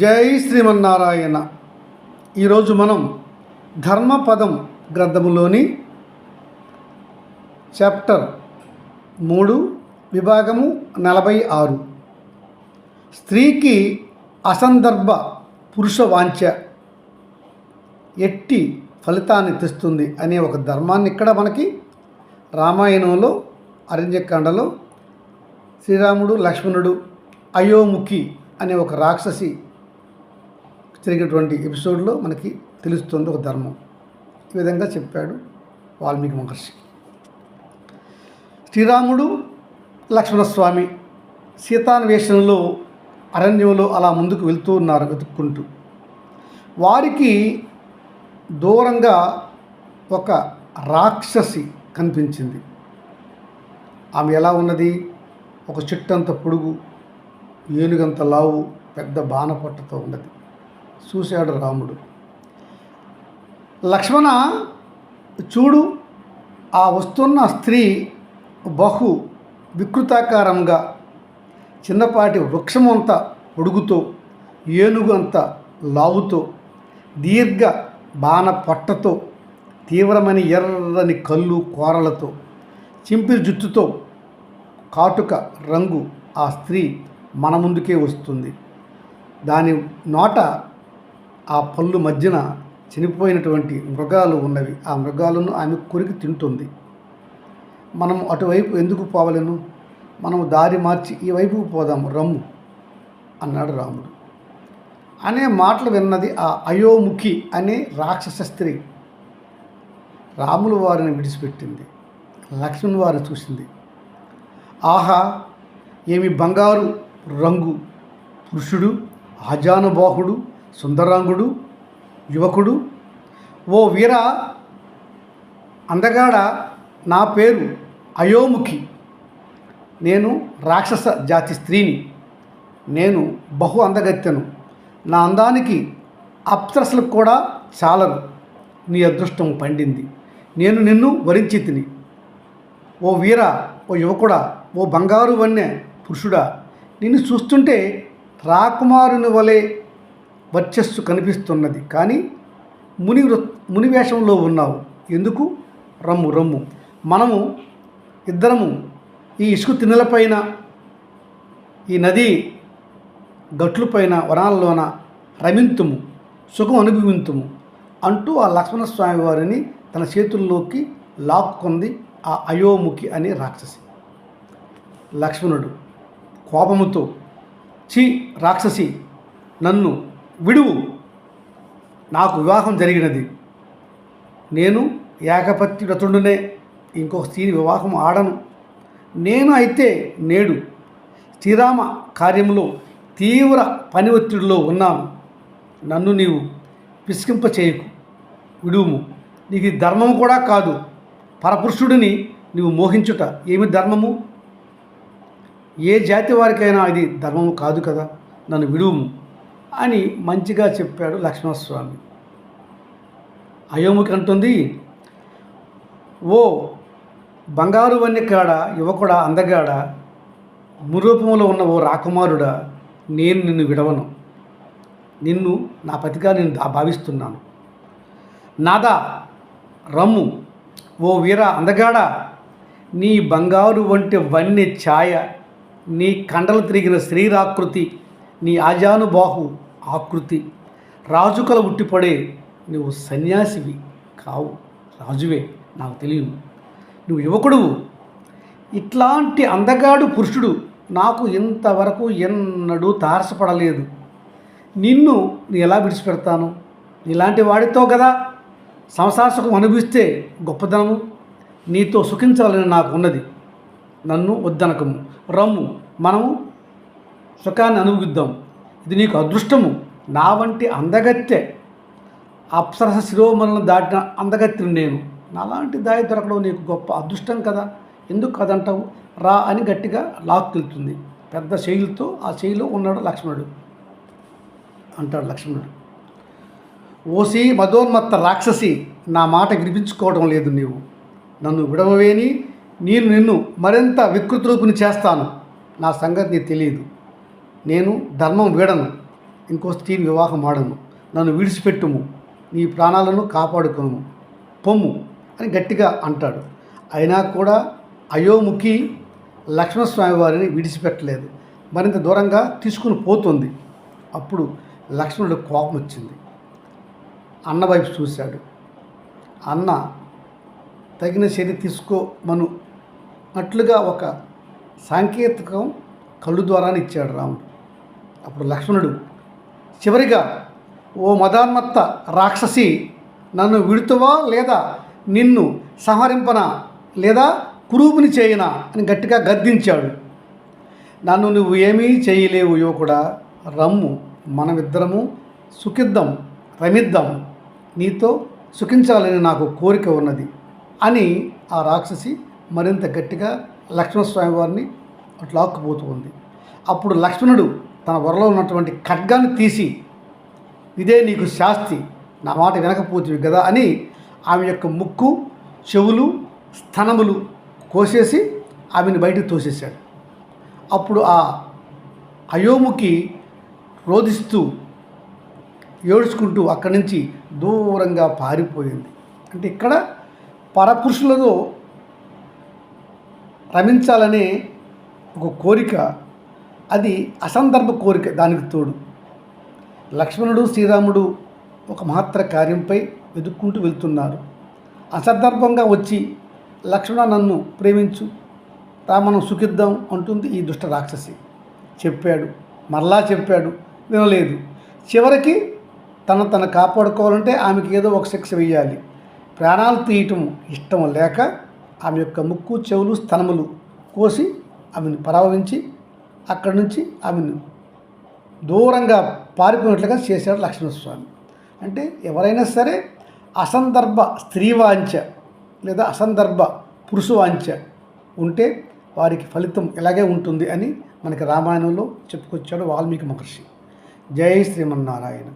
జై శ్రీమన్నారాయణ. ఈరోజు మనం ధర్మపదం గ్రంథములోని చాప్టర్ మూడు విభాగము నలభై ఆరు. స్త్రీకి అసందర్భ పురుష వాంఛ ఎట్టి ఫలితాన్ని తెస్తుంది అనే ఒక ధర్మాన్ని ఇక్కడ మనకి రామాయణంలో అరణ్యకాండలో శ్రీరాముడు లక్ష్మణుడు అయోముఖి అనే ఒక రాక్షసి జరిగినటువంటి ఎపిసోడ్లో మనకి తెలుస్తుంది ఒక ధర్మం. ఈ విధంగా చెప్పాడు వాల్మీకి మహర్షి. శ్రీరాముడు లక్ష్మణస్వామి సీతాన్వేషణలో అరణ్యంలో అలా ముందుకు వెళ్తూ ఉన్నారు వెతుక్కుంటూ. వారికి దూరంగా ఒక రాక్షసి కనిపించింది. ఆమె ఎలా ఉన్నది? ఒక చెట్టంత పొడుగు ఏనుగంత లావు పెద్ద బాణపట్టతో ఉన్నది. చూశాడు రాముడు. లక్ష్మణ చూడు ఆ వస్తున్న స్త్రీ బహు వికృతాకారంగా చిన్నపాటి వృక్షమంత పొడుగుతో ఏనుగు అంత లావుతో దీర్ఘ బాణ పొట్టతో తీవ్రమైన ఎర్రని కళ్ళు కోరలతో చింపిరి జుట్టుతో కాటుక రంగు ఆ స్త్రీ మన ముందుకే వస్తుంది. దాని నోట ఆ పళ్ళు మధ్యన చనిపోయినటువంటి మృగాలు ఉన్నవి. ఆ మృగాలను ఆమె కొరికి తింటుంది. మనం అటువైపు ఎందుకు పోవలేను మనం దారి మార్చి ఈ వైపుకు పోదాము. రమ్ము అన్నాడు రాముడు. అనే మాటలు విన్నది ఆ అయోముఖి అనే రాక్షస స్త్రీ రాములు వారిని విడిచిపెట్టింది. లక్ష్మణ్ వారిని చూసింది. ఆహా ఏమి బంగారు రంగు పురుషుడు ఆజానుబాహుడు సుందరాంగుడు యువకుడు. ఓ వీర అందగాడ నా పేరు అయోముఖి. నేను రాక్షస జాతి స్త్రీని. నేను బహు అందగత్తెను. నా అందానికి అప్సరసలకు కూడా చాలరు. నీ అదృష్టం పండింది. నేను నిన్ను వరించి తిని. ఓ వీర ఓ యువకుడా ఓ బంగారు వన్నె పురుషుడా నిన్ను చూస్తుంటే రాకుమారుని వలె వర్చస్సు కనిపిస్తున్నది. కానీ ముని వృ ముని వేషంలో ఉన్నావు. ఎందుకు? రమ్ము రమ్ము. మనము ఇద్దరము ఈ ఇసుక తిన్నెలపైన ఈ నది గట్లుపైన వనాలలోన రమింతుము సుఖం అనుభవింతుము అంటూ ఆ లక్ష్మణస్వామి వారిని తన చేతుల్లోకి లాక్కుంది ఆ అయోముఖి అనే రాక్షసి. లక్ష్మణుడు కోపముతో చి రాక్షసి నన్ను విడువు. నాకు వివాహం జరిగినది. నేను ఏకపత్తి వ్రతుడునే ఇంకొక స్త్రీని వివాహం ఆడను. నేను అయితే నేడు శ్రీరామ కార్యంలో తీవ్ర పని ఒత్తిడిలో ఉన్నాను. నన్ను నీవు పిసికింప చేయకు. విడుము నీకు ధర్మము ధర్మం కూడా కాదు. పరపురుషుడిని నీవు మోహించుట ఏమి ధర్మము? ఏ జాతి వారికైనా ఇది ధర్మము కాదు కదా. నన్ను విడుము అని మంచిగా చెప్పాడు లక్ష్మణస్వామి. అయోముఖి అంటుంది ఓ బంగారు వన్య కాడ యువకుడా అందగాడ మురూపంలో ఉన్న ఓ రాకుమారుడా నేను నిన్ను విడవను. నిన్ను నా పతిగా నేను భావిస్తున్నాను. నాదా రమ్ము. ఓ వీర అందగాడ నీ బంగారు వంటి వన్య ఛాయ నీ కండలు తిరిగిన శరీరాకృతి నీ ఆజానుబాహు ఆకృతి. రాజుకల ఉట్టిపడే నువ్వు సన్యాసివి కావు. రాజువే నాకు తెలియదు. నువ్వు యువకుడువు. ఇట్లాంటి అందగాడు పురుషుడు నాకు ఇంతవరకు ఎన్నడూ తారసపడలేదు. నిన్ను నేను ఎలా విడిచిపెడతాను? ఇలాంటి వాడితో కదా సంసార సుఖం అనుభవిస్తే గొప్పదనము. నీతో సుఖించాలని నాకు ఉన్నది. నన్ను వద్దనకము. రమ్ము మనము సుఖాన్ని అనుభవిద్దాం. ఇది నీకు అదృష్టము. నా వంటి అందగత్తె. అప్సరస శిరోమలను దాటిన అందగత్తిని నేను. నాలాంటి దాయి దొరకడం నీకు గొప్ప అదృష్టం కదా. ఎందుకు కదంటావు రా అని గట్టిగా లాక్కెళ్తుంది. పెద్ద శైలితో ఆ శైలిలో ఉన్నాడు లక్ష్మణుడు. అంటాడు లక్ష్మణుడు. ఓసి మదోన్మత్త రాక్షసి నా మాట వినిపించుకోవడం లేదు నీవు. నన్ను విడవవేని నేను నిన్ను మరింత వికృత రూపుని చేస్తాను. నా సంగతి నీకు తెలియదు. నేను ధర్మం వీడను ఇంకో స్త్రీని వివాహం ఆడను నన్ను విడిచిపెట్టుము నీ ప్రాణాలను కాపాడుకును పొమ్ము అని గట్టిగా అంటాడు. అయినా కూడా అయోముఖి లక్ష్మణస్వామి వారిని విడిచిపెట్టలేదు. మరింత దూరంగా తీసుకుని పోతుంది. అప్పుడు లక్ష్మణుడు కోపం వచ్చింది. అన్న వైపు చూశాడు. అన్న తగిన చర్య తీసుకోమను. అట్లుగా ఒక సాంకేతికం కళ్ళు ద్వారానే ఇచ్చాడు రాముడు. అప్పుడు లక్ష్మణుడు చివరిగా ఓ మదాన్మత్త రాక్షసి నన్ను విడుతువా లేదా? నిన్ను సంహరింపనా లేదా? కురూపుని చేయనా? అని గట్టిగా గద్దించాడు. నన్ను నువ్వు ఏమీ చేయలేవు యువకుడా. రమ్ము మనమిద్దరము సుఖిద్దాం రమిద్దాం. నీతో సుఖించాలని నాకు కోరిక ఉన్నది అని ఆ రాక్షసి మరింత గట్టిగా లక్ష్మణస్వామి వారిని అట్లా లాక్కుపోతూ ఉంది. అప్పుడు లక్ష్మణుడు తన వరలో ఉన్నటువంటి ఖడ్గాన్ని తీసి ఇదే నీకు శాస్తి నా మాట వినకపోతుంది కదా అని ఆమె యొక్క ముక్కు చెవులు స్తనములు కోసేసి ఆమెను బయటకు తోసేశాడు. అప్పుడు ఆ అయోముకి రోధిస్తూ ఏడుచుకుంటూ అక్కడి నుంచి దూరంగా పారిపోయింది. అంటే ఇక్కడ పరపురుషులతో రమించాలనే ఒక కోరిక అది అసందర్భ కోరిక దానికి తోడు. లక్ష్మణుడు శ్రీరాముడు ఒక మహత్తర కార్యంపై వెతుక్కుంటూ వెళ్తున్నారు. అసందర్భంగా వచ్చి లక్ష్మణ నన్ను ప్రేమించు. రా మనం సుఖిద్దాం అంటుంది ఈ దుష్ట రాక్షసి. చెప్పాడు. మరలా చెప్పాడు. వినలేదు. చివరికి తన తను కాపాడుకోవాలంటే ఆమెకి ఏదో ఒక శిక్ష వేయాలి. ప్రాణాలు తీయటం ఇష్టం లేక ఆమె యొక్క ముక్కు చెవులు స్తనములు కోసి ఆమెను పరావించి అక్కడి నుంచి ఆమెను దూరంగా పారిపోయినట్లుగా చేశాడు లక్ష్మణస్వామి. అంటే ఎవరైనా సరే అసందర్భ స్త్రీవాంఛ లేదా అసందర్భ పురుషవాంఛ ఉంటే వారికి ఫలితం ఇలాగే ఉంటుంది అని మనకి రామాయణంలో చెప్పుకొచ్చాడు వాల్మీకి మహర్షి. జై శ్రీమన్నారాయణ.